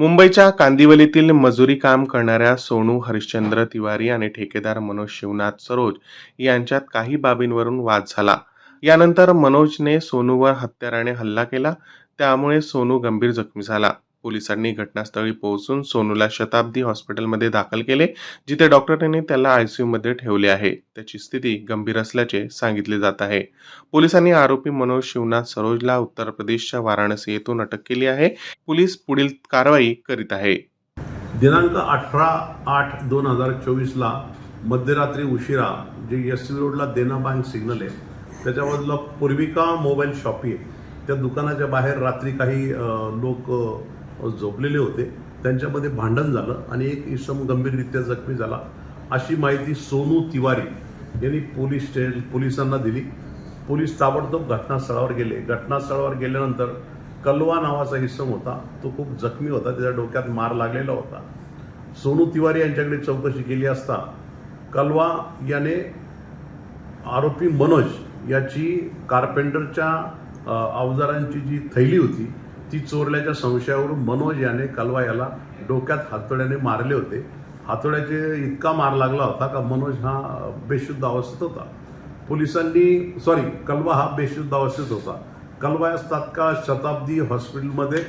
मुंबईच्या कांदिवलीतील मजुरी काम करणाऱ्या सोनू हरिश्चंद्र तिवारी आणि ठेकेदार मनोज शिवनाथ सरोज यांच्यात काही बाबींवरून वाद झाला. यानंतर मनोजने सोनूवर हत्याराने हल्ला केला. त्यामुळे सोनू गंभीर जखमी झाला. पोलिसांनी घटनास्थळी पोहोचून सोनूला शताब्दी हॉस्पिटलमध्ये दाखल केले जिथे डॉक्टरांनी त्याला आयसीयूमध्ये ठेवले आहे. त्याची स्थिती गंभीर असल्याचे सांगितले जात आहे. पोलिसांनी आरोपी मनोज शिवनाथ सरोजला उत्तर प्रदेशच्या वाराणसी येथून अटक केली आहे. पोलीस पुढील कारवाई करीत आहे. दिनांक अठरा आठ दोन हजार चोवीसला मध्यरात्री उशिरा जे एस सी रोडला देना बँक सिग्नल आहे त्याच्या बाजूला पूर्विका मोबाईल शॉपी आहे. त्या दुकानाच्या बाहेर रात्री काही लोक झोपलेले होते. त्यांच्यामध्ये भांडण झालं आणि एक इसम गंभीररित्या जखमी झाला. अशी माहिती सोनू तिवारी यांनी पोलीस स्टे पोलिसांना दिली. पोलीस ताबडतोब घटनास्थळावर गेले. घटनास्थळावर गेल्यानंतर कलवा नावाचा इसम होता. तो खूप जखमी होता. त्याच्या डोक्यात मार लागलेला होता. सोनू तिवारी यांच्याकडे चौकशी केली असता कलवा याने आरोपी मनोज याची कार्पेंटरच्या अवजारांची जी थैली होती ती चोरल्याच्या संशयावरून मनोज याने कलवा याला डोक्यात हातोड्याने मारले होते. हातोड्याचे इतका मार लागला होता का मनोज हा बेशुद्ध अवस्थेत होता. पोलिसांनी सॉरी कलवा हा बेशुद्ध अवस्थेत होता. कलवा यास तात्काळ शताब्दी हॉस्पिटलमध्ये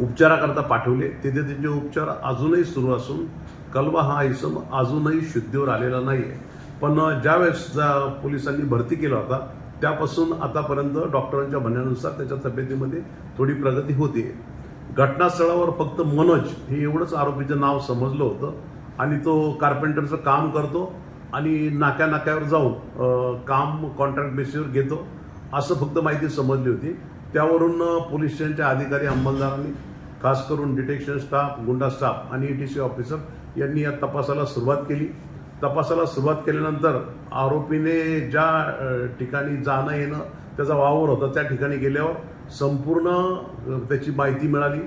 उपचाराकरता पाठवले. तिथे त्यांचे उपचार अजूनही सुरू असून कलवा हा इसम अजूनही शुद्धीवर आलेला नाही आहे पण ज्यावेळेस पोलिसांनी भरती केला होता त्यापासून आतापर्यंत डॉक्टरांच्या म्हणण्यानुसार त्याच्या तब्येतीमध्ये थोडी प्रगती होते. घटनास्थळावर फक्त मनोज हे एवढंच आरोपीचं नाव समजलं होतं. आणि तो कार्पेंटरचं काम करतो आणि नाक्या नाक्यावर जाऊन काम कॉन्ट्रॅक्ट बेसिसवर घेतो. असं फक्त माहिती समजली होती. त्यावरून पोलीस स्टेशनच्या अधिकारी अंमलदारांनी खास करून डिटेक्शन स्टाफ गुंडा स्टाफ आणि ई टी सी ऑफिसर यांनी या तपासाला सुरुवात केली. तपासाला सुरुवात केल्यानंतर आरोपीने ज्या ठिकाणी जाणं येणं त्याचा वावर होता त्या ठिकाणी गेल्यावर संपूर्ण त्याची माहिती मिळाली.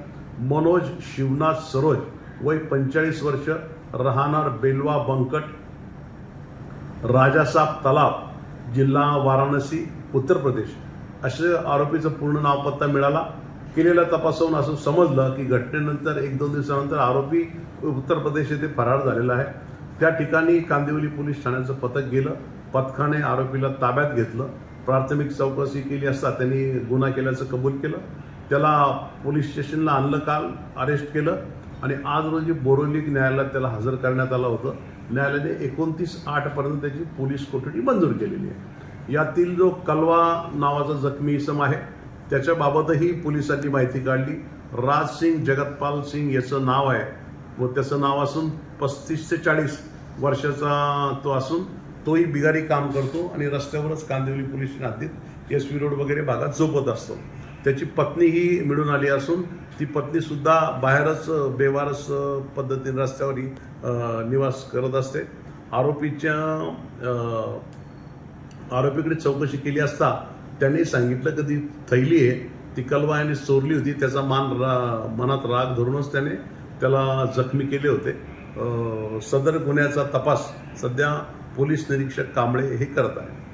मनोज शिवनाथ सरोज वय पंचेचाळीस वर्ष राहणार बेलवा बंकट राजासाब तलाव जिल्हा वाराणसी उत्तर प्रदेश. असे आरोपीचं पूर्ण नाव पत्ता मिळाला. केलेल्या तपासून असं समजलं की घटनेनंतर एक दोन दिवसानंतर आरोपी उत्तर प्रदेश येथे फरार झालेला आहे. त्या ठिकाणी कांदिवली पोलीस ठाण्याचं पथक गेलं पथकाने आरोपीला ताब्यात घेतलं प्राथमिक चौकशी केली असता त्यांनी गुन्हा केल्याचं कबूल केलं. त्याला पोलीस स्टेशनला आणलं काल अरेस्ट केलं आणि आज रोजी बोरोली न्यायालयात त्याला हजर करण्यात आलं होतं. न्यायालयाने एकोणतीस आठपर्यंत त्याची पोलीस कोठडी मंजूर केलेली आहे. यातील जो कलवा नावाचा जखमी इसम आहे त्याच्याबाबतही पोलिसांनी माहिती काढली. राज सिंग जगतपाल सिंग याचं नाव आहे व त्याचं नाव असून पस्तीस ते चाळीस वर्षाचा तो असून तोही बिगारी काम करतो आणि रस्त्यावरच कांदिवली पोलीस नातीत एस व्ही रोड वगैरे भागात झोपत असतो. त्याची पत्नी ही मिळून आली असून ती पत्नी सुद्धा बाहेरच बेवारस पद्धतीने रस्त्यावर ही, निवास करत असते. आरोपीच्या आरोपीकडे चौकशी केली असता त्यांनी सांगितलं कधी थैली आहे ती कलवा याने चोरली होती त्याचा मान रा मनात राग धरूनच त्याने त्याला जखमी केले होते. सदर गुन्ह्याचा तपास सध्या पोलीस निरीक्षक कांबळे हे करत आहे